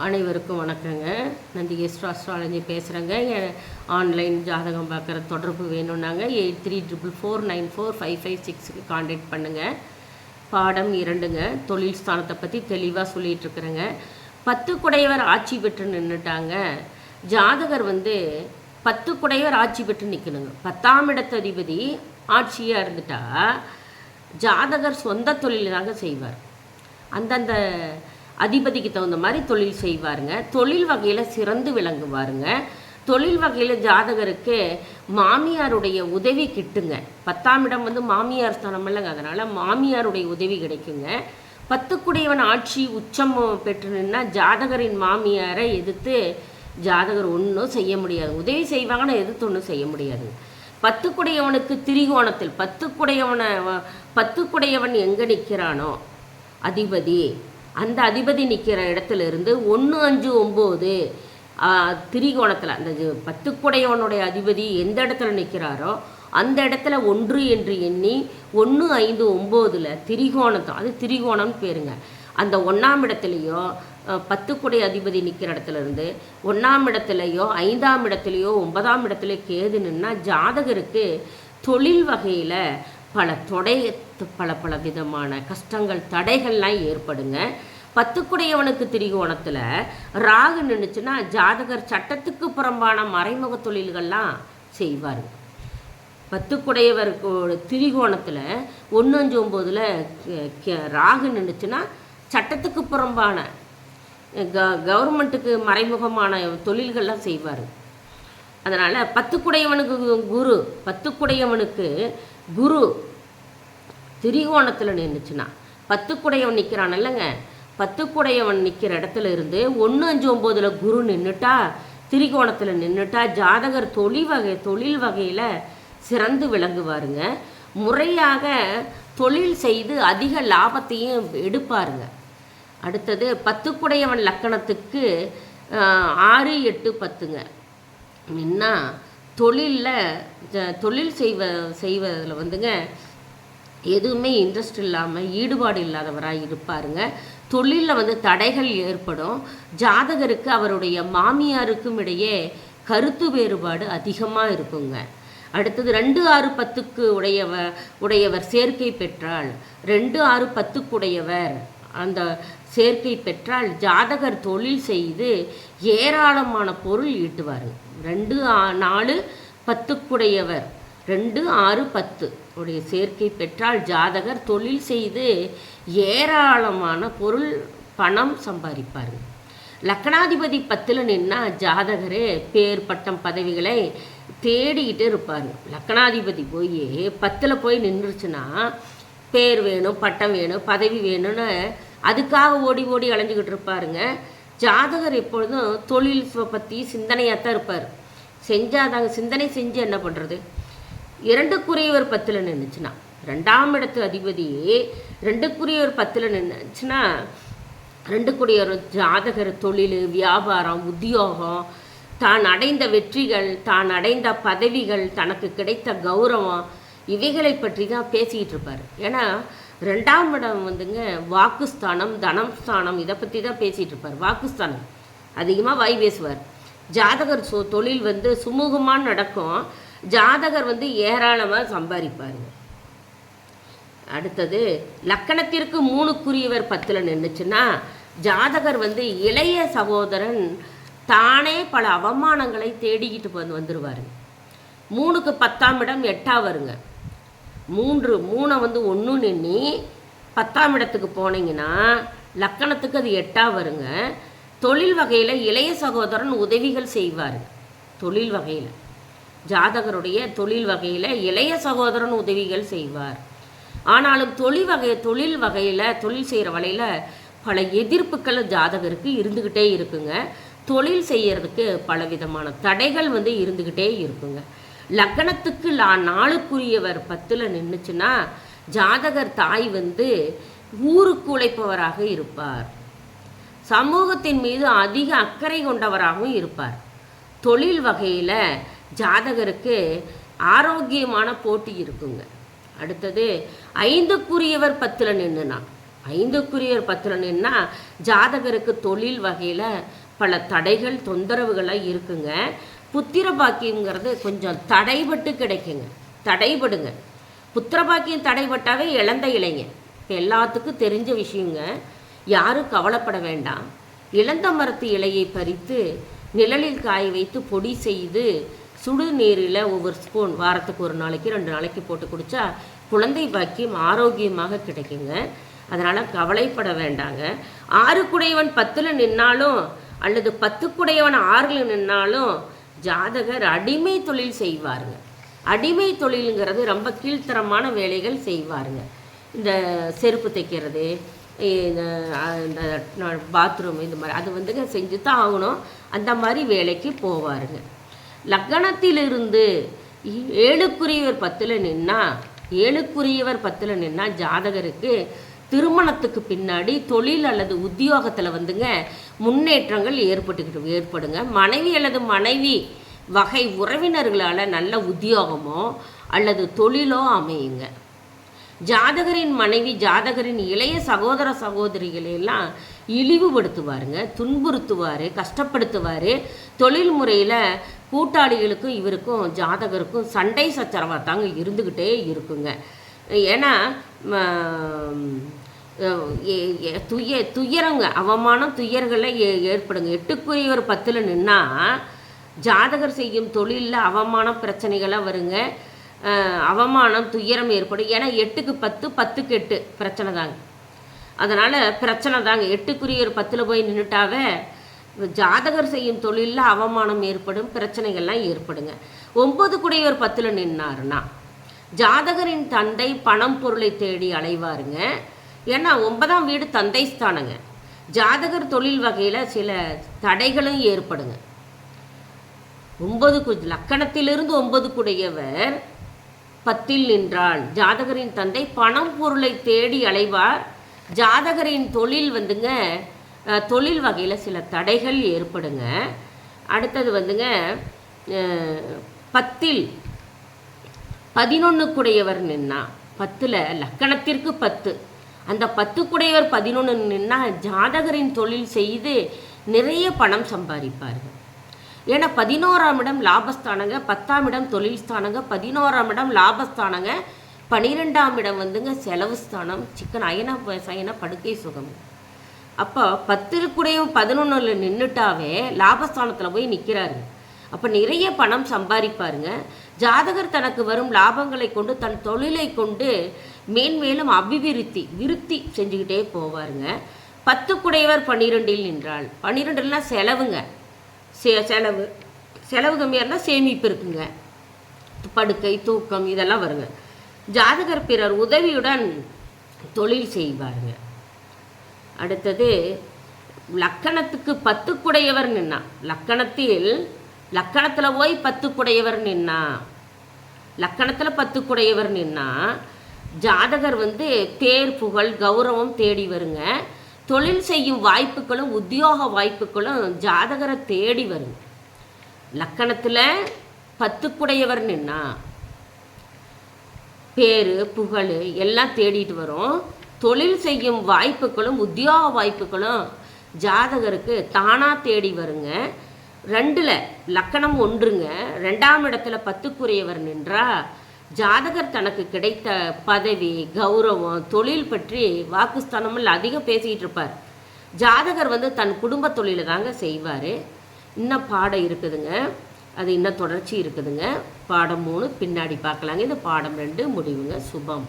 அனைவருக்கும் வணக்கங்க. நந்திகேஸ்வர அஸ்ட்ராலஜி பேசுகிறேங்க ஆன்லைன் ஜாதகம் பார்க்குற தொடர்பு வேணும்னாங்க. Eight three triple four nine four five five சிக்ஸுக்கு காண்டாக்ட் பண்ணுங்கள் பாடம் இரண்டுங்க. தொழில் ஸ்தானத்தை பற்றி தெளிவாக சொல்லிகிட்ருக்குறேங்க பத்து குடையவர் ஆட்சி பெற்று நின்றுட்டாங்க ஜாதகர் வந்து பத்து குடையவர் ஆட்சி பெற்று நிற்கணுங்க பத்தாம் இடத்த அதிபதி ஆட்சியாக இருந்துட்டா ஜாதகர் சொந்த தொழில் தாங்க செய்வார். அந்தந்த அதிபதிக்கு தகுந்த மாதிரி தொழில் செய்வாருங்க. தொழில் வகையில் சிறந்து விளங்குவாருங்க. தொழில் வகையில் ஜாதகருக்கு மாமியாருடைய உதவி கிட்டுங்க. பத்தாம் இடம் வந்து மாமியார் ஸ்தானம் இல்லைங்க. அதனால் மாமியாருடைய உதவி கிடைக்குங்க. பத்துக்குடையவன் ஆட்சி உச்சம் பெற்றுனா ஜாதகரின் மாமியாரை எதிர்த்து ஜாதகர் ஒன்றும் செய்ய முடியாது. உதவி செய்வாங்கன்னா எதிர்த்து ஒன்றும் செய்ய முடியாது. பத்துக்குடையவனுக்கு திரிகோணத்தில் பத்துக்குடையவனை பத்துக்குடையவன் எங்கே நிற்கிறானோ அதிபதி அந்த அதிபதி நிற்கிற இடத்துல இருந்து ஒன்று அஞ்சு ஒம்பது திரிகோணத்தில் அந்த பத்துக்குடையவனுடைய அதிபதி எந்த இடத்துல நிற்கிறாரோ அந்த இடத்துல ஒன்று என்று எண்ணி ஒன்று ஐந்து ஒம்போதில் திரிகோணத்தம் அது திரிகோணம்னு பேருங்க. அந்த ஒன்றாம் இடத்துலையோ பத்துக்குடை அதிபதி நிற்கிற இடத்துல இருந்து ஒன்றாம் இடத்துலையோ ஐந்தாம் இடத்துலையோ ஒன்பதாம் இடத்துலையோ கேது நின்னா ஜாதகருக்கு தொழில் வகையில் பல தொடை பல பல விதமான கஷ்டங்கள் தடைகள்லாம் ஏற்படுங்க. பத்துக்குடையவனுக்கு திரிகோணத்தில் ராகு நின்றுச்சுன்னா ஜாதகர் சட்டத்துக்கு புறம்பான மறைமுக தொழில்கள்லாம் செய்வார். பத்துக்குடையவருக்கு திரிகோணத்தில் ஒன்று அஞ்சு ஒம்போதில் ராகு நின்றுச்சுன்னா சட்டத்துக்கு புறம்பான க கவர்மெண்ட்டுக்கு மறைமுகமான தொழில்கள்லாம் செய்வார். அதனால் பத்துக்குடையவனுக்கு குரு பத்துக்குடையவனுக்கு குரு திரிகோணத்தில் நின்றுச்சுன்னா பத்துக்குடையவன் நிற்கிறான் இல்லைங்க பத்துக்குடையவன் நிற்கிற இடத்துல இருந்து ஒன்று அஞ்சு ஒம்போதில் குரு நின்றுட்டா திரிகோணத்தில் நின்றுட்டா ஜாதகர் தொழில் வகை தொழில் வகையில் சிறந்து விளங்குவாருங்க. முறையாக தொழில் செய்து அதிக லாபத்தையும் எடுப்பாருங்க. அடுத்தது பத்துக்குடையவன் லக்கணத்துக்கு ஆறு எட்டு பத்துங்க. நின்னா தொழிலில் தொழில் செய்வ செய்வதில் வந்துங்க எதுவுமே இன்ட்ரெஸ்ட் இல்லாமல் ஈடுபாடு இல்லாதவராக இருப்பாருங்க. தொழிலில் வந்து தடைகள் ஏற்படும். ஜாதகருக்கு அவருடைய மாமியாருக்கும் இடையே கருத்து வேறுபாடு அதிகமாக இருக்குங்க. அடுத்தது ரெண்டு ஆறு பத்துக்கு உடையவர் உடையவர் சேர்க்கை பெற்றால் ரெண்டு ஆறு பத்துக்கு உடையவர் அந்த சேர்க்கை பெற்றால் ஜாதகர் தொழில் செய்து ஏராளமான பொருள் ஈட்டுவார். ரெண்டு நாலு பத்துக்குடையவர். ரெண்டு ஆறு பத்து. உடைய சேர்க்கை பெற்றால் ஜாதகர் தொழில் செய்து ஏராளமான பொருள் பணம் சம்பாதிப்பார். லக்கணாதிபதி பத்தில் நின்னா ஜாதகரே பேர் பட்டம் பதவிகளை தேடிக்கிட்டு இருப்பார். லக்கணாதிபதி போய் பத்தில் போய் நின்றுச்சுன்னா பேர் வேணும் பட்டம் வேணும் பதவி வேணும்னு அதுக்காக ஓடி ஓடி அலைஞ்சிக்கிட்டு இருப்பாருங்க. ஜாதகர் எப்பொழுதும் தொழில் பற்றி சிந்தனையாக தான் இருப்பார். செஞ்சாதாங்க சிந்தனை செஞ்சு என்ன பண்ணுறது இரண்டுக்குரியவர் பத்தில் நின்றுச்சுன்னா ரெண்டாம் இடத்து அதிபதி ரெண்டுக்குரியவர் பத்தில் நின்றுச்சுன்னா ரெண்டுக்குரியவர் ஜாதகர் தொழில் வியாபாரம் உத்தியோகம் தான் அடைந்த வெற்றிகள் தான் அடைந்த பதவிகள் தனக்கு கிடைத்த கௌரவம் இவைகளை பற்றி தான் பேசிக்கிட்டு இருப்பார். ஏன்னா ரெண்டாம் இடம் வந்துங்க வாக்குஸ்தானம் தனம் ஸ்தானம் இதை பற்றி தான் பேசிகிட்டு இருப்பார். வாக்குஸ்தானம். அதிகமாக வாய் பேசுவார். ஜாதகர் சொ தொழில் வந்து சுமூகமாக நடக்கும். ஜாதகர் வந்து ஏராளமாக சம்பாதிப்பாருங்க அடுத்தது லக்கணத்திற்கு மூணுக்குரியவர் பத்தில் நின்றுச்சுன்னா ஜாதகர் வந்து இளைய சகோதரன் தானே பல அவமானங்களை தேடிக்கிட்டு வந்து வந்துடுவாருங்க மூணுக்கு பத்தாம் இடம் எட்டாக வருங்க. மூன்று மூணை வந்து ஒன்று நின்று பத்தாம் இடத்துக்கு போனீங்கன்னா லக்கணத்துக்கு அது எட்டாக வருங்க. தொழில் வகையில் இளைய சகோதரன் உதவிகள் செய்வார். தொழில் வகையில். ஜாதகருடைய தொழில் வகையில் இளைய சகோதரன் உதவிகள் செய்வார். ஆனாலும் தொழில் வகை தொழில் வகையில் தொழில் செய்கிற வகையில் பல எதிர்ப்புகள் ஜாதகருக்கு இருந்துக்கிட்டே இருக்குங்க. தொழில் செய்கிறதுக்கு பல விதமான தடைகள் வந்து இருந்துக்கிட்டே இருக்குங்க. லக்கணத்துக்கு லா நாளுக்குரியவர் பத்தில் நின்றுச்சுன்னா ஜாதகர் தாய் வந்து ஊருக்கு உழைப்பவராக இருப்பார். சமூகத்தின் மீது அதிக அக்கறை கொண்டவராகவும் இருப்பார். தொழில் வகையில் ஜாதகருக்கு ஆரோக்கியமான போட்டி இருக்குங்க. அடுத்தது ஐந்துக்குரியவர் பத்தில் நின்றுனா ஐந்துக்குரியவர் பத்தில் நின்னா ஜாதகருக்கு தொழில் வகையில் பல தடைகள் தொந்தரவுகளாக இருக்குங்க. புத்திர பாக்கியங்கிறது கொஞ்சம் தடைபட்டு கிடைக்குங்க. தடைபடுங்க. புத்திர பாக்கியம் தடைபட்டாவே இழந்த இளைஞன். இப்போ எல்லாத்துக்கும் தெரிஞ்ச விஷயங்க யாரும் கவலைப்பட வேண்டாம். இழந்த மரத்து இலையை பறித்து நிழலில் காய வைத்து பொடி செய்து சுடு நீரில் ஒவ்வொரு ஸ்பூன் வாரத்துக்கு ஒரு நாளைக்கு ரெண்டு நாளைக்கு போட்டு குடித்தா குழந்தை பாக்கியம் ஆரோக்கியமாக கிடைக்குங்க. அதனால் கவலைப்பட வேண்டாங்க. ஆறுக்குடையவன் பத்தில் நின்னாலும் அல்லது பத்துக்குடையவன் ஆறில் நின்னாலும் ஜாதகர் அடிமை தொழில் செய்வாருங்க. அடிமை தொழிலுங்கிறது ரொம்ப கீழ்த்தரமான வேலைகள் செய்வாருங்க. இந்த செருப்பு தைக்கிறது இந்த பாத்ரூம் இந்த மாதிரி அது வந்துங்க செஞ்சு தான் ஆகணும். அந்த மாதிரி வேலைக்கு போவாருங்க. லக்னத்திலிருந்து ஏழுக்குரியவர் பத்தில் நின்னா ஏழுக்குரியவர் பத்தில் நின்னா ஜாதகருக்கு திருமணத்துக்கு பின்னாடி தொழில் அல்லது உத்தியோகத்தில் வந்துங்க முன்னேற்றங்கள் ஏற்பட்டுக்கிட்டு ஏற்படுங்க. மனைவி அல்லது மனைவி வகை உறவினர்களால் நல்ல உத்தியோகமோ அல்லது தொழிலோ அமையுங்க. ஜாதகரின் மனைவி ஜாதகரின் இளைய சகோதர சகோதரிகளையெல்லாம் இழிவுபடுத்துவாருங்க துன்புறுத்துவார் கஷ்டப்படுத்துவார். தொழில் முறையில் கூட்டாளிகளுக்கும் இவருக்கும் ஜாதகருக்கும் சண்டை சச்சரவாக தாங்க இருந்துக்கிட்டே இருக்குங்க. ஏன்னா துய துயரங்க அவமானம் துயர்களை ஏ ஏற்படுங்க. எட்டுக்குரியவர் பத்தில் நின்னா ஜாதகர் செய்யும் தொழிலில் அவமானம் பிரச்சனைகளாக வருங்க. அவமானம் துயரம் ஏற்படும். ஏன்னா எட்டுக்கு பத்து பத்துக்கு எட்டு பிரச்சனை தாங்க. அதனால் பிரச்சனை தாங்க. எட்டுக்குரியவர் பத்தில் போய் நின்றுட்டாவே ஜாதகர் செய்யும் தொழிலில் அவமானம் ஏற்படும் பிரச்சனைகள்லாம் ஏற்படுங்க. ஒம்பது குடையவர் பத்தில் நின்னாருன்னா ஜாதகரின் தந்தை பணம் பொருளை தேடி அலைவாருங்க. ஏன்னா ஒன்பதாம் வீடு தந்தை ஸ்தானங்க. ஜாதகர் தொழில் வகையில் சில தடைகளும் ஏற்படுங்க. ஒன்பது கு லக்கணத்திலிருந்து ஒன்பது குடையவர் பத்தில் நின்றால் ஜாதகரின் தந்தை பணம் பொருளை தேடி அலைவார். ஜாதகரின் தொழில் வந்துங்க தொழில் வகையில் சில தடைகள் ஏற்படுங்க. அடுத்தது வந்துங்க பத்தில் பதினொன்றுக்குடையவர் நின்னா பத்தில் லக்கணத்திற்கு பத்து. அந்த பத்துக்குடையவர் பதினொன்று நின்னா ஜாதகரின் தொழில் செய்து நிறைய பணம் சம்பாதிப்பார்கள். ஏன்னா பதினோராம் இடம் லாபஸ்தானங்க பத்தாம் இடம் தொழில் ஸ்தானங்க பதினோராம் இடம் லாபஸ்தானங்க பனிரெண்டாம் இடம் வந்துங்க செலவு ஸ்தானம் சிக்கன் அயன சயன படுக்கை சுகம். அப்போ பத்திற்குடையும் பதினொன்றில் நின்றுட்டாவே லாபஸ்தானத்தில் போய் நிற்கிறாரு அப்போ நிறைய பணம் சம்பாதிப்பாருங்க. ஜாதகர் தனக்கு வரும் லாபங்களை கொண்டு தன் தொழிலை கொண்டு மேன்மேலும் அபிவிருத்தி விருத்தி செஞ்சுக்கிட்டே போவாருங்க. பத்து குடையவர் பன்னிரெண்டில் நின்றாள். பன்னிரெண்டுனா செலவுங்க. செ செலவு. செலவு கம்மியாக இருந்தால் சேமிப்பு இருக்குங்க. படுக்கை தூக்கம் இதெல்லாம் வருங்க. ஜாதகர் பிறர் உதவியுடன் தொழில் செய்வாருங்க. அடுத்தது லக்கணத்துக்கு பத்து குடையவர் நின்னா லக்கணத்தில் லக்கணத்தில் போய் பத்து குடையவர் நின்னா லக்கணத்தில் பத்து குடையவர் நின்னா ஜாதகர் வந்து பேர் புகழ் கௌரவம் தேடி வருங்க. தொழில் செய்யும் வாய்ப்புகளும் உத்தியோக வாய்ப்புகளும் ஜாதகரை தேடி வருங்க. லக்கணத்தில் பத்துக்குடையவர் நின்னா பேர் புகழ் எல்லாம் தேடிட்டு வரும். தொழில் செய்யும் வாய்ப்புகளும் உத்தியோக வாய்ப்புகளும் ஜாதகருக்கு தானாக தேடி வருங்க. ரெண்டில் லக்கணம் ஒன்றுங்க. ரெண்டாம் இடத்துல பத்துக்குரியவர் நின்றா ஜாதகர் தனக்கு கிடைத்த பதவி கௌரவம் தொழில் பற்றி வாக்குஸ்தானமில் அதிகம் பேசிக்கிட்டு இருப்பார். ஜாதகர் வந்து தன் குடும்ப தொழிலை தாங்க செய்வார். இன்னும் பாடம் இருக்குதுங்க. அது இன்னும் தொடர்ச்சி இருக்குதுங்க. பாடம் மூணு பின்னாடி பார்க்கலாங்க இந்த பாடம் ரெண்டு முடிவுங்க. சுபம்.